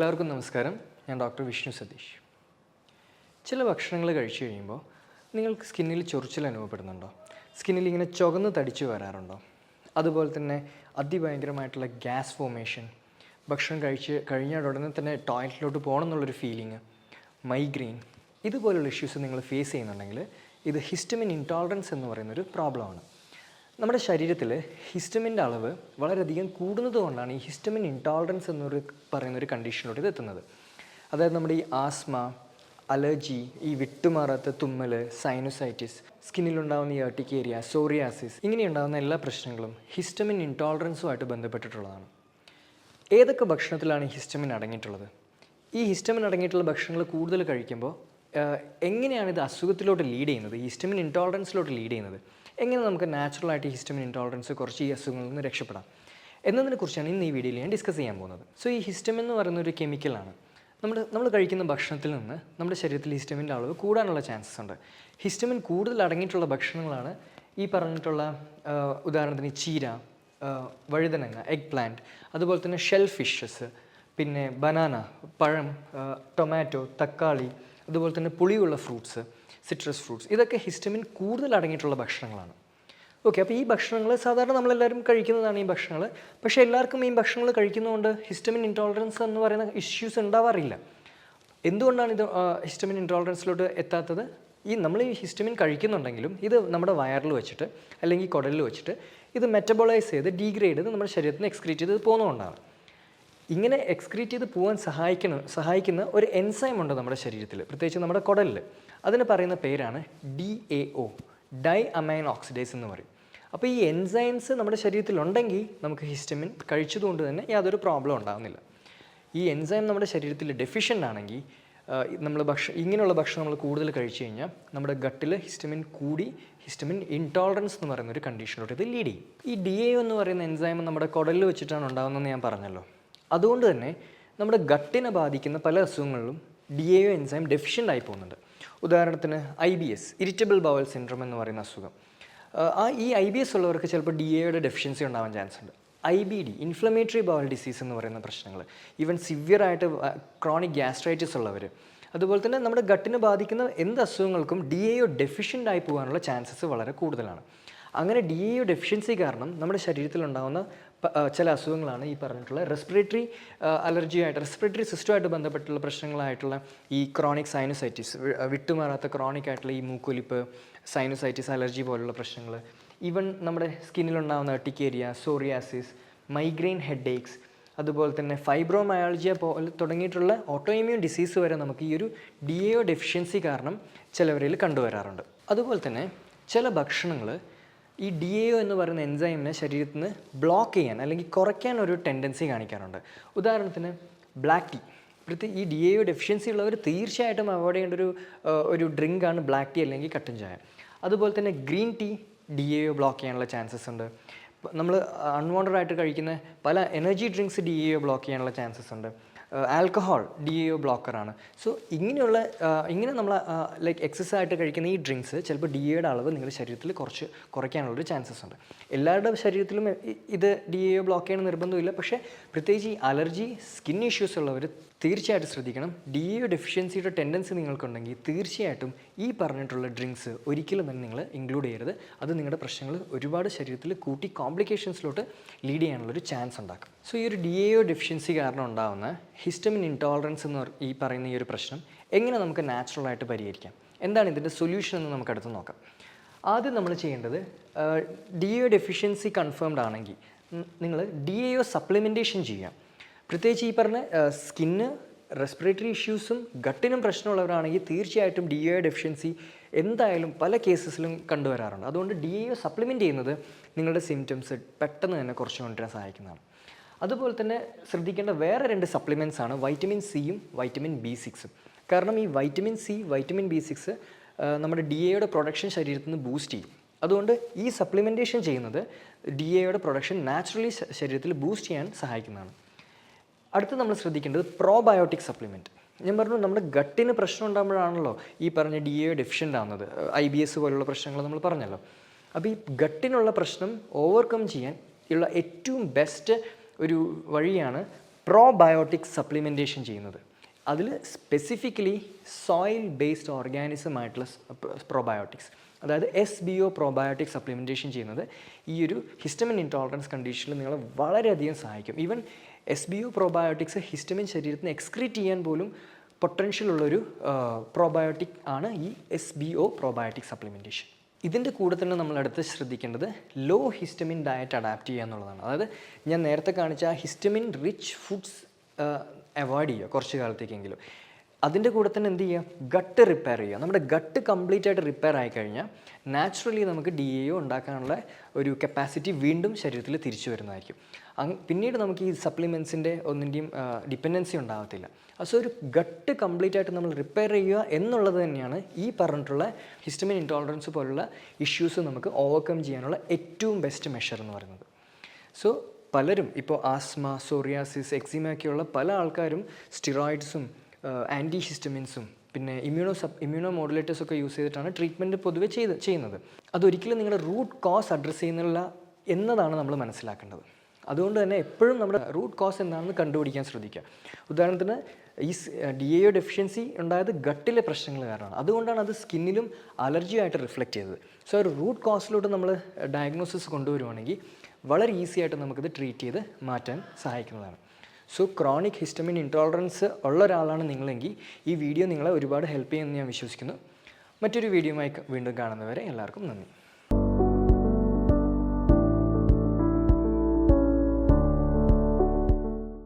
എല്ലാവർക്കും നമസ്കാരം. ഞാൻ ഡോക്ടർ വിഷ്ണു സതീഷ്. ചില ഭക്ഷണങ്ങൾ കഴിച്ചു കഴിയുമ്പോൾ നിങ്ങൾക്ക് സ്കിന്നിൽ ചൊറിച്ചിൽ അനുഭവപ്പെടുന്നുണ്ടോ? സ്കിന്നിൽ ഇങ്ങനെ ചുവന്ന് തടിച്ചു വരാറുണ്ടോ? അതുപോലെ തന്നെ അതിഭയങ്കരമായിട്ടുള്ള ഗ്യാസ് ഫോമേഷൻ ഭക്ഷണം കഴിച്ച് കഴിഞ്ഞ ഉടനെ തന്നെ ടോയ്ലറ്റിലോട്ട് പോകണം എന്നുള്ളൊരു ഫീലിംഗ് മൈഗ്രെയിൻ ഇതുപോലുള്ള ഇഷ്യൂസ് നിങ്ങൾ ഫേസ് ചെയ്യുന്നുണ്ടെങ്കിൽ ഇത് ഹിസ്റ്റമിൻ ഇൻടോളറൻസ് എന്ന് പറയുന്നൊരു പ്രോബ്ലമാണ് നമ്മുടെ ശരീരത്തിൽ ഹിസ്റ്റമിന്റെ അളവ് വളരെയധികം കൂടുന്നത് കൊണ്ടാണ് ഈ ഹിസ്റ്റമിൻ ഇൻടോളറൻസ് എന്നൊരു പറയുന്ന ഒരു ഇത് എത്തുന്നത്. അതായത് നമ്മുടെ ഈ ആസ്മ അലർജി ഈ വിട്ടുമാറാത്ത തുമ്മൽ സൈനോസൈറ്റിസ് സ്കിന്നിലുണ്ടാകുന്ന ഈ അർട്ടിക്കേരിയ സോറിയാസിസ് ഇങ്ങനെയുണ്ടാകുന്ന എല്ലാ പ്രശ്നങ്ങളും ഹിസ്റ്റമിൻ ഇൻടോളറൻസുമായിട്ട് ബന്ധപ്പെട്ടിട്ടുള്ളതാണ്. ഏതൊക്കെ ഭക്ഷണത്തിലാണ് ഹിസ്റ്റമിൻ അടങ്ങിയിട്ടുള്ളത്? ഈ ഹിസ്റ്റമിൻ അടങ്ങിയിട്ടുള്ള ഭക്ഷണങ്ങൾ കൂടുതൽ കഴിക്കുമ്പോൾ എങ്ങനെയാണ് ഇത് അസുഖത്തിലോട്ട് ലീഡ് ചെയ്യുന്നത്? ഹിസ്റ്റമിൻ ഇൻടോളറൻസിലോട്ട് ലീഡ് ചെയ്യുന്നത്? എങ്ങനെ നമുക്ക് നാച്ചുറലായിട്ട് ഹിസ്റ്റമിൻ ഇൻടോളറൻസ് കുറച്ച് ഈ അസുഖങ്ങളിൽ നിന്ന് രക്ഷപ്പെടാം? എന്നതിനെ കുറിച്ചാണ് ഇന്ന് ഈ വീഡിയോയിൽ ഞാൻ ഡിസ്കസ് ചെയ്യാൻ പോകുന്നത്. സോ ഈ ഹിസ്റ്റമിൻ എന്ന് പറയുന്ന ഒരു കെമിക്കലാണ് നമ്മൾ നമ്മൾ കഴിക്കുന്ന ഭക്ഷണത്തിൽ നിന്ന് നമ്മുടെ ശരീരത്തിൽ ഹിസ്റ്റമിന്റെ അളവ് കൂടാനുള്ള ചാൻസസ് ഉണ്ട്. ഹിസ്റ്റമിൻ കൂടുതൽ അടങ്ങിയിട്ടുള്ള ഭക്ഷണങ്ങളാണ് ഈ പറഞ്ഞിട്ടുള്ള ഉദാഹരണത്തിന് ചീര വഴുതനങ്ങ എഗ് പ്ലാന്റ് അതുപോലെ തന്നെ ഷെൽ ഫിഷസ് പിന്നെ ബനാന പഴം ടൊമാറ്റോ തക്കാളി അതുപോലെ തന്നെ പുളിയുള്ള ഫ്രൂട്ട്സ് സിട്രസ് ഫ്രൂട്ട്സ് ഇതൊക്കെ ഹിസ്റ്റമിൻ കൂടുതൽ അടങ്ങിയിട്ടുള്ള ഭക്ഷണങ്ങളാണ്. ഓക്കെ അപ്പോൾ ഈ ഭക്ഷണങ്ങൾ സാധാരണ നമ്മളെല്ലാവരും കഴിക്കുന്നതാണ് ഈ ഭക്ഷണങ്ങൾ പക്ഷേ എല്ലാവർക്കും ഈ ഭക്ഷണങ്ങൾ കഴിക്കുന്നതുകൊണ്ട് ഹിസ്റ്റമിൻ ഇൻടോളറൻസ് എന്ന് പറയുന്ന ഇഷ്യൂസ് ഉണ്ടാവാറില്ല. എന്തുകൊണ്ടാണ് ഇത് ഹിസ്റ്റമിൻ ഇൻടോളറൻസിലോട്ട് എത്താത്തത്? ഈ നമ്മൾ ഈ ഹിസ്റ്റമിൻ കഴിക്കുന്നുണ്ടെങ്കിലും ഇത് നമ്മുടെ വയറിൽ വെച്ചിട്ട് അല്ലെങ്കിൽ കുടലിൽ വെച്ചിട്ട് ഇത് മെറ്റബോളൈസ് ചെയ്ത് ഡീഗ്രേഡ് ചെയ്ത് നമ്മുടെ ശരീരത്തിന് എക്സ്ക്രീറ്റ് ചെയ്ത് പോകുന്നതുകൊണ്ടാണ്. ഇങ്ങനെ എക്സ്ക്രീറ്റ് ചെയ്ത് പോകാൻ സഹായിക്കുന്ന സഹായിക്കുന്ന ഒരു എൻസൈം ഉണ്ട് നമ്മുടെ ശരീരത്തിൽ പ്രത്യേകിച്ച് നമ്മുടെ കുടലിൽ അതിന് പറയുന്ന പേരാണ് D A O diamine oxidase എന്ന് പറയും. അപ്പോൾ ഈ എൻസൈംസ് നമ്മുടെ ശരീരത്തിലുണ്ടെങ്കിൽ നമുക്ക് ഹിസ്റ്റമിൻ കഴിച്ചതുകൊണ്ട് തന്നെ യാതൊരു പ്രോബ്ലം ഉണ്ടാകുന്നില്ല ഈ എൻസൈം നമ്മുടെ ശരീരത്തിൽ ഡെഫിഷ്യന്റ് ആണെങ്കിൽ നമ്മൾ ഭക്ഷണം ഇങ്ങനെയുള്ള ഭക്ഷണം നമ്മൾ കൂടുതൽ കഴിച്ചു കഴിഞ്ഞാൽ നമ്മുടെ ഗട്ടിൽ ഹിസ്റ്റമിൻ കൂടി ഹിസ്റ്റമിൻ ഇൻടോളറൻസ് എന്ന് പറയുന്ന ഒരു കണ്ടീഷനിലോട്ട് ഇത് ലീഡ് ചെയ്യും. ഈ ഡി എ എന്ന് പറയുന്ന എൻസൈം നമ്മുടെ കുടലിൽ വെച്ചിട്ടാണ് ഉണ്ടാകുന്നതെന്ന് ഞാൻ പറഞ്ഞല്ലോ. അതുകൊണ്ട് തന്നെ നമ്മുടെ ഗട്ടിനെ ബാധിക്കുന്ന പല അസുഖങ്ങളിലും ഡി എ എൻസൈം ഡെഫിഷ്യന്റ് ആയി പോകുന്നുണ്ട് ഉദാഹരണത്തിന് I B S irritable bowel syndrome എന്ന് പറയുന്ന അസുഖം. ആ ഈ ഐ ബി എസ് ഉള്ളവർക്ക് ചിലപ്പോൾ ഡി എയുടെ ഡെഫിഷ്യൻസി ഉണ്ടാവാൻ ചാൻസ് ഉണ്ട്. I B D inflammatory bowel disease എന്ന് പറയുന്ന പ്രശ്നങ്ങൾ. ഈവൻ സിവിയറായിട്ട് ക്രോണിക് ഗ്യാസ്ട്രൈറ്റിസ് ഉള്ളവർ അതുപോലെ തന്നെ നമ്മുടെ ഗട്ടിനെ ബാധിക്കുന്ന എന്ത് അസുഖങ്ങൾക്കും ഡി എ ഒ ഡെഫിഷ്യന്റ് ആയി പോകാനുള്ള ചാൻസസ് വളരെ കൂടുതലാണ്. അങ്ങനെ ഡി ഇ ഡെഫിഷ്യൻസി കാരണം നമ്മുടെ ശരീരത്തിലുണ്ടാകുന്ന ചില അസുഖങ്ങളാണ് ഈ പറഞ്ഞിട്ടുള്ള റെസ്പിറേറ്ററി അലർജിയായിട്ട് റെസ്പിറേറ്ററി സിസ്റ്റമായിട്ട് ബന്ധപ്പെട്ടുള്ള പ്രശ്നങ്ങളായിട്ടുള്ള ഈ ക്രോണിക് സൈനസൈറ്റിസ് വിട്ടുമാറാത്ത ക്രോണിക് ആയിട്ടുള്ള ഈ മൂക്കൊലിപ്പ് സൈനസൈറ്റിസ് അലർജി പോലുള്ള പ്രശ്നങ്ങൾ ഈവൻ നമ്മുടെ സ്കിന്നിലുണ്ടാകുന്ന urticaria psoriasis migraine headaches അതുപോലെ തന്നെ ഫൈബ്രോമയാൾജിയ പോലെ തുടങ്ങിയിട്ടുള്ള ഓട്ടോഇമ്യൂൺ ഡിസീസ് വരെ നമുക്ക് ഈ ഒരു ഡി എ ഡെഫിഷ്യൻസി കാരണം ചിലവരിൽ കണ്ടുവരാറുണ്ട്. അതുപോലെ തന്നെ ചില ഭക്ഷണങ്ങൾ ഈ ഡി എ എന്ന് പറയുന്ന എൻസൈമിനെ ശരീരത്തിൽ നിന്ന് ബ്ലോക്ക് ചെയ്യാൻ അല്ലെങ്കിൽ കുറയ്ക്കാൻ ഒരു ടെൻഡൻസി കാണിക്കാറുണ്ട്. ഉദാഹരണത്തിന് ബ്ലാക്ക് ടീ ഇപ്പോഴത്തെ ഈ ഡി എ ഡെഫിഷ്യൻസി ഉള്ളവർ തീർച്ചയായിട്ടും അവോയ്ഡ് ചെയ്യേണ്ട ഒരു ഒരു ഡ്രിങ്കാണ് ബ്ലാക്ക് ടീ അല്ലെങ്കിൽ കട്ടൻ ചായ. അതുപോലെ തന്നെ green tea D A block ചെയ്യാനുള്ള ചാൻസസ് ഉണ്ട്. നമ്മൾ അൺവാണ്ടഡ് ആയിട്ട് കഴിക്കുന്ന പല energy drinks D A block ചെയ്യാനുള്ള ചാൻസസ് ഉണ്ട്. ആൽക്കഹോൾ ഡി എ ബ്ലോക്കറാണ് സോ ഇങ്ങനെയുള്ള ഇങ്ങനെ നമ്മൾ ലൈക്ക് എക്സസ് ആയിട്ട് കഴിക്കുന്ന ഈ ഡ്രിങ്ക്സ് ചിലപ്പോൾ ഡി എയുടെ അളവ് നിങ്ങളുടെ ശരീരത്തിൽ കുറച്ച് കുറയ്ക്കാനുള്ളൊരു ചാൻസസ് ഉണ്ട്. എല്ലാവരുടെ ശരീരത്തിലും ഇത് ഡി എ ബ്ലോക്ക് ചെയ്യണം നിർബന്ധമില്ല. പക്ഷേ പ്രത്യേകിച്ച് ഈ അലർജി സ്കിൻ ഇഷ്യൂസ് ഉള്ളവർ തീർച്ചയായിട്ടും ശ്രദ്ധിക്കണം. ഡി എ ഡെഫിഷ്യൻസിയുടെ ടെൻഡൻസി നിങ്ങൾക്കുണ്ടെങ്കിൽ തീർച്ചയായിട്ടും ഈ പറഞ്ഞിട്ടുള്ള ഡ്രിങ്ക്സ് ഒരിക്കലും തന്നെ നിങ്ങൾ ഇൻക്ലൂഡ് ചെയ്യരുത്. അത് നിങ്ങളുടെ പ്രശ്നങ്ങൾ ഒരുപാട് ശരീരത്തിൽ കൂട്ടി കോംപ്ലിക്കേഷൻസിലോട്ട് ലീഡ് ചെയ്യാനുള്ളൊരു ചാൻസ് ഉണ്ടാക്കും. സോ ഈ ഒരു ഡി എ ഡെഫിഷ്യൻസി കാരണം ഉണ്ടാകുന്ന ഹിസ്റ്റമിൻ ഇൻടോളറൻസ് എന്ന് ഈ പറയുന്ന ഈ ഒരു പ്രശ്നം എങ്ങനെ നമുക്ക് നാച്ചുറലായിട്ട് പരിഹരിക്കാം? എന്താണ് ഇതിന്റെ സൊല്യൂഷൻ എന്ന് നമുക്ക് അടുത്ത് നോക്കാം. ആദ്യം നമ്മൾ ചെയ്യേണ്ടത് ഡി എ ഡെഫിഷ്യൻസി കൺഫേംഡ് ആണെങ്കിൽ നിങ്ങൾ ഡി എ ഒ സപ്ലിമെന്റേഷൻ ചെയ്യാം. പ്രത്യേകിച്ച് ഈ പറഞ്ഞ സ്കിന്ന് റെസ്പിറേറ്ററി ഇഷ്യൂസും ഗട്ടിനും പ്രശ്നമുള്ളവരാണെങ്കിൽ തീർച്ചയായിട്ടും ഡി എ ഡെഫിഷ്യൻസി എന്തായാലും പല കേസസിലും കണ്ടുവരാറുണ്ട്. അതുകൊണ്ട് ഡി എ സപ്ലിമെന്റ് ചെയ്യുന്നത് നിങ്ങളുടെ സിംറ്റംസ് പെട്ടെന്ന് തന്നെ കുറച്ച് കൊണ്ടുവരാൻ സഹായിക്കുന്നതാണ്. അതുപോലെ തന്നെ ശ്രദ്ധിക്കേണ്ട വേറെ രണ്ട് സപ്ലിമെന്റ്സ് ആണ് വൈറ്റമിൻ സിയും വൈറ്റമിൻ ബി സിക്സും കാരണം ഈ vitamin C vitamin B six നമ്മുടെ ഡി എയുടെ പ്രൊഡക്ഷൻ ശരീരത്തിൽ നിന്ന് ബൂസ്റ്റ് ചെയ്യും. അതുകൊണ്ട് ഈ സപ്ലിമെന്റേഷൻ ചെയ്യുന്നത് ഡി എയുടെ പ്രൊഡക്ഷൻ നാച്ചുറലി ശരീരത്തിൽ ബൂസ്റ്റ് ചെയ്യാൻ സഹായിക്കുന്നതാണ്. അടുത്ത് നമ്മൾ ശ്രദ്ധിക്കേണ്ടത് പ്രോബയോട്ടിക് സപ്ലിമെന്റ് ഞാൻ പറഞ്ഞു നമ്മുടെ ഗട്ടിന് പ്രശ്നം ഉണ്ടാകുമ്പോഴാണല്ലോ ഈ പറഞ്ഞ ഡി എ ഡെഫിഷ്യന്റ് ആവുന്നത്. ഐ ബി എസ് പോലുള്ള പ്രശ്നങ്ങൾ നമ്മൾ പറഞ്ഞല്ലോ. അപ്പോൾ ഈ ഗട്ടിനുള്ള പ്രശ്നം ഓവർകം ചെയ്യാൻ ഉള്ള ഏറ്റവും ബെസ്റ്റ് ഒരു വഴിയാണ് പ്രോബയോട്ടിക് സപ്ലിമെന്റേഷൻ ചെയ്യുന്നത്. അതിൽ സ്പെസിഫിക്കലി സോയിൽ ബേസ്ഡ് ഓർഗാനിസം ആയിട്ടുള്ള പ്രോബയോട്ടിക്സ് അതായത് S B O probiotic supplementation ചെയ്യുന്നത് ഈ ഒരു ഹിസ്റ്റമിൻ ഇൻടോളറൻസ് കണ്ടീഷനിൽ നിങ്ങളെ വളരെയധികം സഹായിക്കും. Even S B O probiotics histamine ശരീരത്തിന് എക്സ്ക്രീറ്റ് ചെയ്യാൻ പോലും പൊട്ടൻഷ്യൽ ഉള്ളൊരു പ്രോബയോട്ടിക് ആണ് ഈ S B O probiotic supplementation ഇതിന്റെ കൂടെ തന്നെ നമ്മൾ അടുത്ത് ശ്രദ്ധിക്കേണ്ടത് ലോ ഹിസ്റ്റമിൻ ഡയറ്റ് അഡാപ്റ്റ് ചെയ്യുക എന്നുള്ളതാണ്. അതായത് ഞാൻ നേരത്തെ കാണിച്ച ഹിസ്റ്റമിൻ റിച്ച് ഫുഡ്സ് അവോയ്ഡ് ചെയ്യുക കുറച്ച് കാലത്തേക്കെങ്കിലും. അതിന്റെ കൂടെ തന്നെ എന്ത് ചെയ്യുക ഗട്ട് റിപ്പയർ ചെയ്യുക നമ്മുടെ ഗട്ട് കംപ്ലീറ്റ് ആയിട്ട് റിപ്പയർ ആയി കഴിഞ്ഞാൽ നാച്ചുറലി നമുക്ക് ഡി എ ഒ ഉണ്ടാക്കാനുള്ള ഒരു കപ്പാസിറ്റി വീണ്ടും ശരീരത്തിൽ തിരിച്ചു വരുന്നതായിരിക്കും. പിന്നീട് നമുക്ക് ഈ സപ്ലിമെൻസിന്റെ ഒന്നിന്റെയും ഡിപ്പെൻഡൻസി ഉണ്ടാകത്തില്ല. സോ ഒരു ഗട്ട് കംപ്ലീറ്റ് ആയിട്ട് നമ്മൾ റിപ്പയർ ചെയ്യുക എന്നുള്ളത് തന്നെയാണ് ഈ പറഞ്ഞിട്ടുള്ള ഹിസ്റ്റമിൻ ഇൻടോളറൻസ് പോലുള്ള ഇഷ്യൂസ് നമുക്ക് ഓവർകം ചെയ്യാനുള്ള ഏറ്റവും ബെസ്റ്റ് മെഷർ എന്ന് പറയുന്നത്. സോ പലരും ഇപ്പോൾ ആസ്മ സോറിയാസിസ് എക്സിമയൊക്കെയുള്ള പല ആൾക്കാരും സ്റ്റിറോയിഡ്സും ആന്റി ഹിസ്റ്റമിൻസും പിന്നെ ഇമ്മ്യൂണോ സബ് ഇമ്മ്യൂണോ മോഡുലേറ്റേഴ്സ് ഒക്കെ യൂസ് ചെയ്തിട്ടാണ് ട്രീറ്റ്മെന്റ് പൊതുവെ ചെയ്ത് ചെയ്യുന്നത്. അതൊരിക്കലും നിങ്ങളുടെ റൂട്ട് കോസ് അഡ്രസ്സ് ചെയ്യുന്നില്ല എന്നതാണ് നമ്മൾ മനസ്സിലാക്കേണ്ടത്. അതുകൊണ്ട് തന്നെ എപ്പോഴും നമ്മുടെ റൂട്ട് കോസ് എന്താണെന്ന് കണ്ടുപിടിക്കാൻ ശ്രദ്ധിക്കുക. ഉദാഹരണത്തിന് ഈ ഡി എ ഡെഫിഷ്യൻസി ഉണ്ടായത് ഗട്ടിലെ പ്രശ്നങ്ങൾ കാരണമാണ്. അതുകൊണ്ടാണ് അത് സ്കിന്നിലും അലർജി ആയിട്ട് റിഫ്ലക്റ്റ് ചെയ്തത്. സോ ഒരു റൂട്ട് കോസിലോട്ട് നമ്മൾ ഡയഗ്നോസിസ് കൊണ്ടുവരുവാണെങ്കിൽ വളരെ ഈസി ആയിട്ട് നമുക്കിത് ട്രീറ്റ് ചെയ്ത് മാറ്റാൻ സഹായിക്കുന്നതാണ്. സോ ക്രോണിക് ഹിസ്റ്റമിൻ ഇൻടോളറൻസ് ഉള്ള ഒരാളാണ് നിങ്ങളെങ്കിൽ ഈ വീഡിയോ നിങ്ങളെ ഒരുപാട് ഹെൽപ്പ് ചെയ്യുമെന്ന് ഞാൻ വിശ്വസിക്കുന്നു. മറ്റൊരു വീഡിയോയുമായി വീണ്ടും കാണുന്നവരെ എല്ലാവർക്കും നന്ദി.